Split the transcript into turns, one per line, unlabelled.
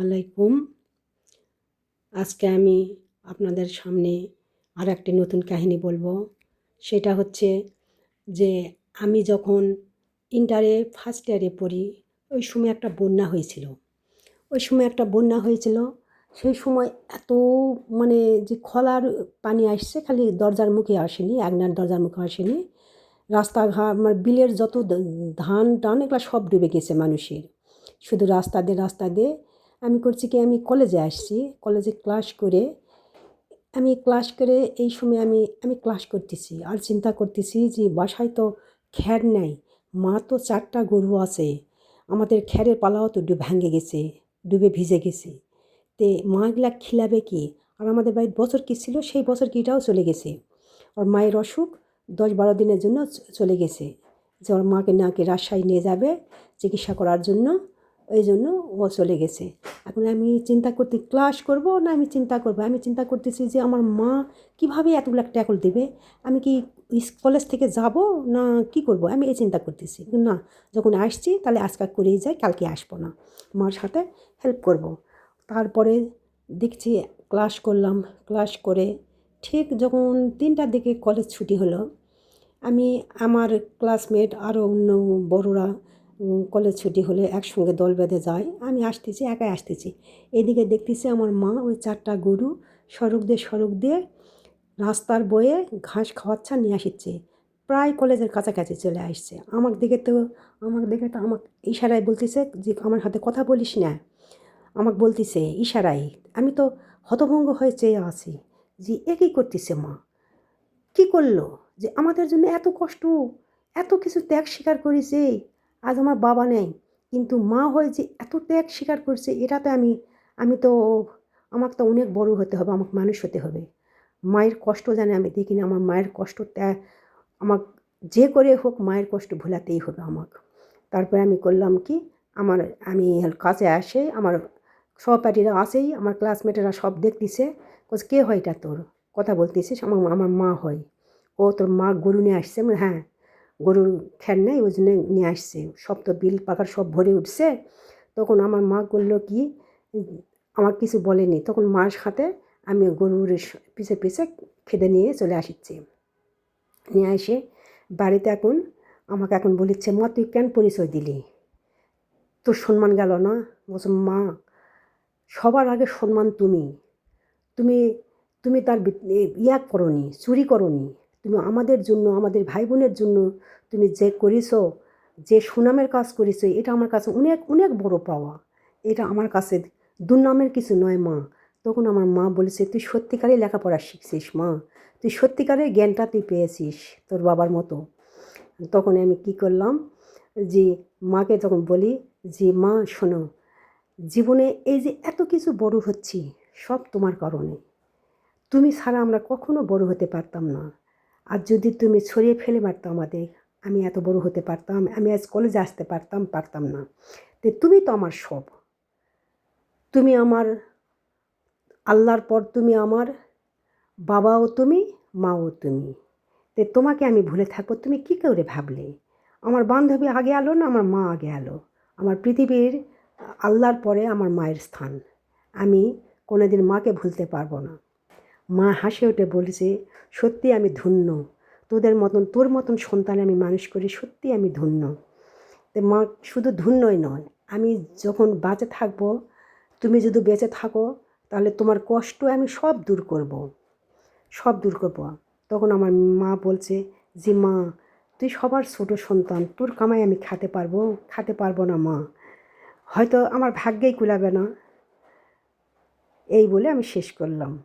আলাইকুম। আজকে আমি আপনাদের সামনে আর একটি নতুন কাহিনী বলব। সেটা হচ্ছে যে আমি যখন ইন্টারে, ফার্স্ট ইয়ারে পড়ি, ওই সময় একটা বন্যা হয়েছিল। ওই সময় একটা বন্যা হয়েছিল। সেই সময় এত মানে যে খলার পানি আসছে, খালি দরজার মুখে আসেনি একনার দরজার মুখে আসেনি। রাস্তাঘাট মানে বিলের যত ধান টান, এগুলো সব ডুবে গেছে মানুষের। শুধু রাস্তা দিয়ে রাস্তা দিয়ে আমি করছি কি, আমি কলেজে আসছি কলেজে ক্লাস করে, আমি ক্লাস করে এই সময় আমি আমি ক্লাস করতেছি। আর চিন্তা করতেছি যে বাসায় তো খ্যার নেই, মা তো চারটা গরু আছে, আমাদের খ্যারের পালাও তো ডুবে ভেঙে গেছে, ডুবে ভিজে গেছে। তে মাগুলা খিলাবে কি? আর আমাদের বাড়ির বছর কী ছিল? সেই বছর কিটাও চলে গেছে। ওর মায়ের অসুখ দশ বারো দিনের জন্য চলে গেছে। যে ওর মাকে নাকি রাজশাহী নিয়ে যাবে চিকিৎসা করার জন্য। ওই জন্য ও চলে গেছে। এখন আমি চিন্তা করতে ক্লাস করব না আমি চিন্তা করব? আমি চিন্তা করতেছি যে আমার মা কীভাবে এতগুলো ট্যাকল দেবে? আমি কি কলেজ থেকে যাব না কি করব? আমি এই চিন্তা করতেছি। না, যখন আসছি তাহলে আজকে করেই যাই, কালকে আসব না। মার সাথে হেল্প করব। তারপরে দেখছি ক্লাস করলাম। ক্লাস করে ঠিক যখন তিনটার দিকে কলেজ ছুটি হলো, আমি আমার ক্লাসমেট আরও অন্য বড়রা কলেজ ছুটি হলে একসঙ্গে দল বেঁধে যায়। আমি আসতেছি, একাই আসতেছি। এদিকে দেখতেছি আমার মা ওই চারটা গরু সড়ক দিয়ে সড়ক দিয়ে রাস্তার বয়ে ঘাস খাওয়াচ্ছা নিয়ে আসছে। প্রায় কলেজের কাছাকাছি চলে আসছে। আমার দিকে তো আমার দিকে তো আমাকে ইশারায় বলতেছে যে, আমার হাতে কথা বলিস না। আমাকে বলতেছে, ইশারায়, আমি তো হতভঙ্গ হয়ে চেয়ে আছি যে, এ কী করতেছে মা? কী করল? যে, আমাদের জন্য এত কষ্ট, এত কিছু ত্যাগ স্বীকার করেছে আজ আমার বাবা নেই। কিন্তু মা হয়ে যে এত ত্যাগ স্বীকার করছে এটাতে আমি আমি তো, আমাকে তো অনেক বড় হতে হবে, আমাকে মানুষ হতে হবে। মায়ের কষ্ট জানে আমি, দেখি না আমার মায়ের কষ্ট ত্যাগ, আমাক যে করে হোক মায়ের কষ্ট ভোলাতেই হবে আমাকে। তারপরে আমি করলাম কি, আমার, আমি কাছে আসে, আমার সহপাঠীরা আসেই, আমার ক্লাসমেটেরা সব দেখতেছে কে হয় এটা তোর? কথা বলতেছিস, আমার আমার মা হয়। ও তোর মা গরু নিয়ে আসছে হ্যাঁ। গরুর খ্যার নেই, ওই জন্য নিয়ে আসছে। সব তো বিল পাকার সব ভরে উঠছে। তখন আমার মা করল কি, আমার কিছু বলেনি। তখন মার সাথে আমি গরুর পিছে পিছে খেদে নিয়ে চলে আসছি নিয়ে এসে বাড়িতে এখন আমাকে এখন বলিচ্ছে মা, তুই কেন পরিচয় দিলি? তোর সম্মান গেল না? বলছো, মা, সবার আগে সম্মান তুমি। তুমি তুমি তার ইয়া করনি, চুরি করনি। তুমি আমাদের জন্য, আমাদের ভাই বোনের জন্য তুমি যে করিস যে সুনামের কাজ করিস এটা আমার কাছে অনেক অনেক বড় পাওয়া। এটা আমার কাছে দুর্নামের কিছু নয় মা। তখন আমার মা বলেছে, তুই সত্যিকারেই লেখাপড়া শিখছিস মা। তুই সত্যিকারের জ্ঞানটা তুই পেয়েছিস তোর বাবার মতো। তখন আমি কি করলাম যে মাকে তখন বলি যে, মা, শোনো, জীবনে এই যে এত কিছু বড় হচ্ছি, সব তোমার কারণে। তুমি ছাড়া আমরা কখনো বড় হতে পারতাম না। আর যদি তুমি ছড়িয়ে ফেলে মারতো আমাদের, আমি এত বড় হতে পারতাম, আমি আজ কলেজে আসতে পারতাম পারতাম না। তো তুমি তো আমার সব। তুমি আমার আল্লাহর পর তুমি আমার, বাবাও তুমি, মাও তুমি। তো তোমাকে আমি ভুলে থাকব, তুমি কী করে ভাবলে? আমার বান্ধবী আগে আলো না আমার মা আগে আলো? আমার পৃথিবীর আল্লাহর পরে আমার মায়ের স্থান। আমি কোনোদিন মাকে ভুলতে পারব না। মা হাসে উঠে বলেছে, সত্যি আমি ধন্য। তোদের মতন, তোর মতন সন্তান আমি মানুষ করি, সত্যি আমি ধন্য। তো মা শুধু ধন্যই নয়, আমি যখন বাঁচে থাকব, তুমি যদি বেঁচে থাকো, তাহলে তোমার কষ্ট আমি সব দূর করব। সব দূর করব। তখন আমার মা বলছে যে মা, তুই সবার ছোট সন্তান, তোর কামাই আমি খাতে পারব খাতে পারব না মা। হয়তো আমার ভাগ্যেই কুলাবে না। এই বলে আমি শেষ করলাম।